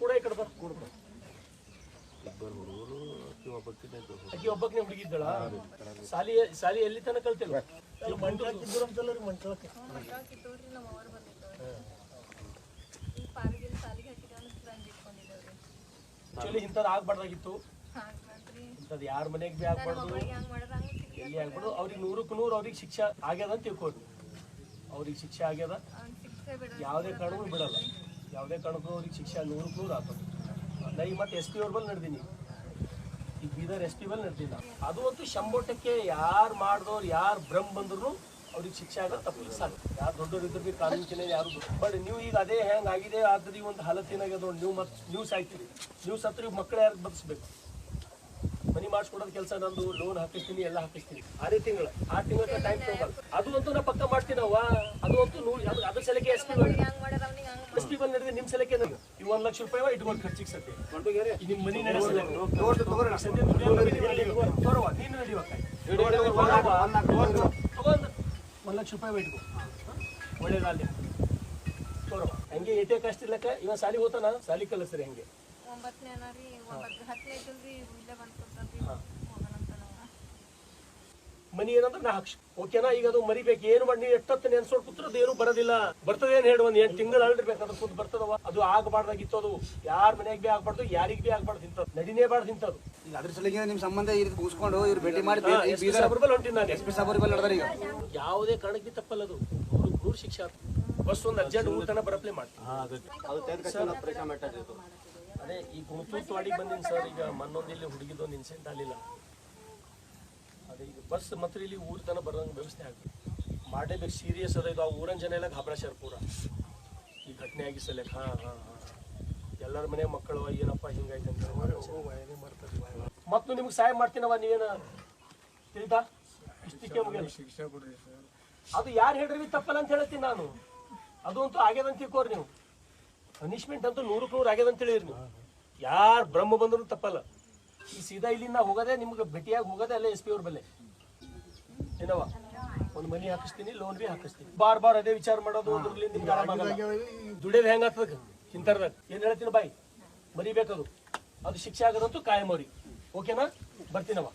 ಕೂಡ ಈ ಕಡೆ ಹುಡುಗಿದ್ದಳ? ಸಾಲಿ ಸಾಲಿ ಎಲ್ಲಿ ತನಕ ಕಲ್ತಿಲ್ಲ ಇಟ್ಕೊಂಡಿದ್ದವ್ರಿ ಆಕ್ಚುಲಿ ಇಂಥದ್ದು ಆಗ್ಬಾರ್ದಾಗಿತ್ತು. ಇಂಥದ್ದು ಯಾರ ಮನೆಗೆ ಭೀ ಆಗ್ಬಾರ್ದು? ಎಲ್ಲಿ ಆಗ್ಬಾರ್ದು? ಅವ್ರಿಗೆ ನೂರಕ್ಕೆ ನೂರು ಅವ್ರಿಗೆ ಶಿಕ್ಷೆ ಆಗ್ಯದ ಅಂತ ತಿಳ್ಕೊಡ್ರಿ ಅವ್ರಿಗೆ ಶಿಕ್ಷೆ ಆಗ್ಯದ? ಯಾವುದೇ ಕಾರಣಕ್ಕೂ ಬಿಡಲ್ಲ. ಯಾವುದೇ ಕಾರಣಕ್ಕೂ ಅವ್ರಿಗೆ ಶಿಕ್ಷೆ ನೂರಕ್ಕೆ ನೂರು ಆಗ್ತದೆ. ನಾ ಈಗ ಮತ್ತೆ ಎಸ್ ಪಿ ಅವ್ರ ನಡೆದೀನಿ. ಈಗ ಬೀದರ್ ಎಸ್ ಪಿ ಬಲ್ಲಿ ನಡೆದಿಲ್ಲ. ಅದು ಒಂದು ಶಂಬೋಟಕ್ಕೆ ಯಾರು ಮಾಡಿದವ್ರು, ಯಾರು ಭ್ರಮ್ ಬಂದ್ರು ಅವ್ರಿಗೆ ಶಿಕ್ಷೆ ಆಗ ತಪ್ಪಿಗೆ ಸಾಕು. ಯಾರು ದೊಡ್ಡವ್ರು ಇದ್ರು ಬಿ ಕಾನೂನು ಚಿಹ್ನೆ ಯಾರು ಬಟ್ ನೀವು ಈಗ ಅದೇ ಹೆಂಗ್ ಆಗಿದೆ, ಆದ್ರೆ ಒಂದು ಹಾಲತ್ ಏನಾಗ್ಯದ ನೀವು ಮತ್ತೆ ನೀವು ಸಾಯ್ತೀರಿ. ನೀವು ಸತ್ರ ಮಕ್ಕಳು ಯಾರು ಬದಸ್ಬೇಕು ಮನಿ ಮಾಡಿಸ್ಕೊಡೋದು ಕೆಲಸ ನಂದು ಲೋನ್ ಹಾಕಿಸ್ತೀನಿ, ಎಲ್ಲ ಹಾಕಿಸ್ತೀನಿ. ಆರೇ ತಿಂಗಳ. ಆ ತಿಂಗಳ ಟೈಮ್ ತಗೋಬಾರ್ದು. ಅದು ಅಂತೂ ನಾ ಪಕ್ಕ ಮಾಡ್ತೀನವ್ವ? ಅದು ಅಂತೂ ನೂ ಅದು ಅದ್ರ ಸಲಕ್ಕೆ ಬಂದ್ ನನಗೆ ಈ ಒಂದು ಲಕ್ಷ ರೂಪಾಯಿ ಇಟ್ಕೊಂಡು ಖರ್ಚಿಗೆ ಸತ್ಯ ಈ ನಿಮ್ ಮನಿ ನಡೆಸಲ್ಲ ಸದ್ಯ. ಮನೆ ನೀನು. ತಗೊಂಡ್ ಒಂದ್ ಲಕ್ಷ ರೂಪಾಯಿ ಇಟ್ಕೋ. ಒಳ್ಳೇದಾಗಲಿ ತೋರವ. ಹಂಗೆ ಏಟೆ ಕಷ್ಟ ಇಲ್ಲಕ್ಕ ಇವ ಸಾಲಿ ಹೋತಾನ? ಸಾಲಿ ಕಲಿಸ್ರಿ ಹಂಗೆ. ಒಂಬತ್ತನೇ ಹತ್ತನೇ ಐತಲ್ರಿ ಇಲ್ಲೇ ಬಂದ್ ಕೊಡ್ತಾರ್ರಿ ಹೋಗೋಣಂತ ನಾವು ಮನಿ ಏನಂದ್ರೆ ನಾ ಹಾಕ್ಸಿ. ಓಕೆನಾ ಈಗ ಅದು ಮರಿಬೇಕು. ಏನು ಮಾಡಿ ನೀವು ಎಷ್ಟೊತ್ತು ನೆನ್ಸೋಡ್ ಕೂತ್ರ ಅದು ಏನು ಬರೋದಿಲ್ಲ. ಬರ್ತದೆ ಏನ್ ಹೇಳಿ ಒಂದ್ ಎಂಟು ತಿಂಗಳು ಅದ್ರ ಕೂತ್ ಬರ್ತದವ. ಅದು ಆಗಬಾರ್ದಾಗಿತ್ತು ಅದು ಯಾರ ಮನೆಗೆ ಬಿ ಆಗ್ಬಾರ್ದು ಯಾರಿಗ್ ಬಿ ಆಗ್ಬಾರ್ದು ಇಂಥದ್ದು. ನಡಿನೇ ಬಾರ್ದು ಇಂಥದ್ದು. ಈಗ ಅದ್ರ ಸಲಿಗೆ ನಿಮ್ ಸಂಬಂಧ ಈ ರೀತಿ ಕೂಸ್ಕೊಂಡು ಇವ್ರು ಭೇಟಿ ಮಾಡಿ ಯಾವುದೇ ಕಾರಣಕ್ಕೆ ತಪ್ಪಲ್ಲ ಅದು. ಅವ್ರು ನೂರು ಶಿಕ್ಷೆ. ಬಸ್ ಒಂದು ಅರ್ಜೆಂಟ್ ಊಟನ ಬರಪ್ಲೆ ಮಾಡಿ ಅದೇ. ಈ ಗುಣತೂತ್ವಾಡಿಗೆ ಬಂದಿನಿ ಸರ್. ಈಗ ಮನ್ನೊಂದಿಲ್ಲಿ ಹುಡುಗಿದೊಂದು ಇನ್ಸಿಡೆಂಟ್ ಆಗಲಿಲ್ಲ ಬಸ್ ಮಾತ್ರ ಇಲ್ಲಿ ಊರ ತನಕ ಬರೋಂಗೆ ವ್ಯವಸ್ಥೆ ಆಗ್ಬೇಕು ಮಾಡಲೇಬೇಕು ಸೀರಿಯಸ್ ಅದ ಇದು ಆ ಊರನ್ ಜನ ಎಲ್ಲ ಘಾಬ್ರಾಶ್ಯಾರ ಪೂರ. ಈ ಘಟನೆ ಆಗಿ ಸಲಕ್ ಹಾ ಹಾ ಹಾ. ಎಲ್ಲರ ಮನೆ ಮಕ್ಕಳು ಏನಪ್ಪ ಹಿಂಗಾಯ್ತು ಅಂತ ಮತ್ತು ನಿಮ್ಗೆ ಸಹಾಯ ಮಾಡ್ತೀನವ ನೀವೇನ? ತಿಳಿತಾ? ಇಷ್ಟಕ್ಕೆ ಮುಗಿಯಲ್ಲ. ಅದು ಯಾರು ಹೇಳ್ರಿ ತಪ್ಪಲ್ಲ ಅಂತ ಹೇಳ್ತೀನಿ ನಾನು. ಅದು ಅಂತೂ ಆಗ್ಯದಂತ ತಿಳ್ಕೋರಿ ನೀವು. ಪನಿಷ್ಮೆಂಟ್ ಅಂತೂ ನೂರಕ್ಕೆ ನೂರು ಆಗ್ಯದಂತ ಹೇಳಿರಿ ನೀವು. ಯಾರು ಬ್ರಹ್ಮ ಬಂದ್ರು ತಪ್ಪಲ್ಲ. ಈ ಸೀದಾ ಇಲ್ಲಿಂದ ಹೋಗೋದೇ ನಿಮ್ಗೆ ಭೇಟಿಯಾಗಿ ಹೋಗೋದೇ ಅಲ್ಲೇ ಎಸ್ ಪಿ ಅವ್ರ ಬಲ್ಲೆ ಏನವ ಒಂದು ಮನಿ ಹಾಕಿಸ್ತೀನಿ ಲೋನ್ ಬಿ ಹಾಕಿಸ್ತೀನಿ. ಬಾರ್ ಬಾರ್ ಅದೇ ವಿಚಾರ ಮಾಡೋದು ಅದ್ರಲ್ಲಿ ನಿಮ್ಗೆ ಆರಾಮಾಗಲ್ಲ ದುಡಿಯೋದು ಹೆಂಗ ಇಂಥರ್ದಾಗ ಏನ್ ಹೇಳ್ತೀನಿ ಬಾಯ್? ಮರಿಬೇಕದು. ಅದು ಶಿಕ್ಷೆ ಆಗೋದಂತೂ ಕಾಯಂ ಓಕೆನಾ? ಬರ್ತೀನವ.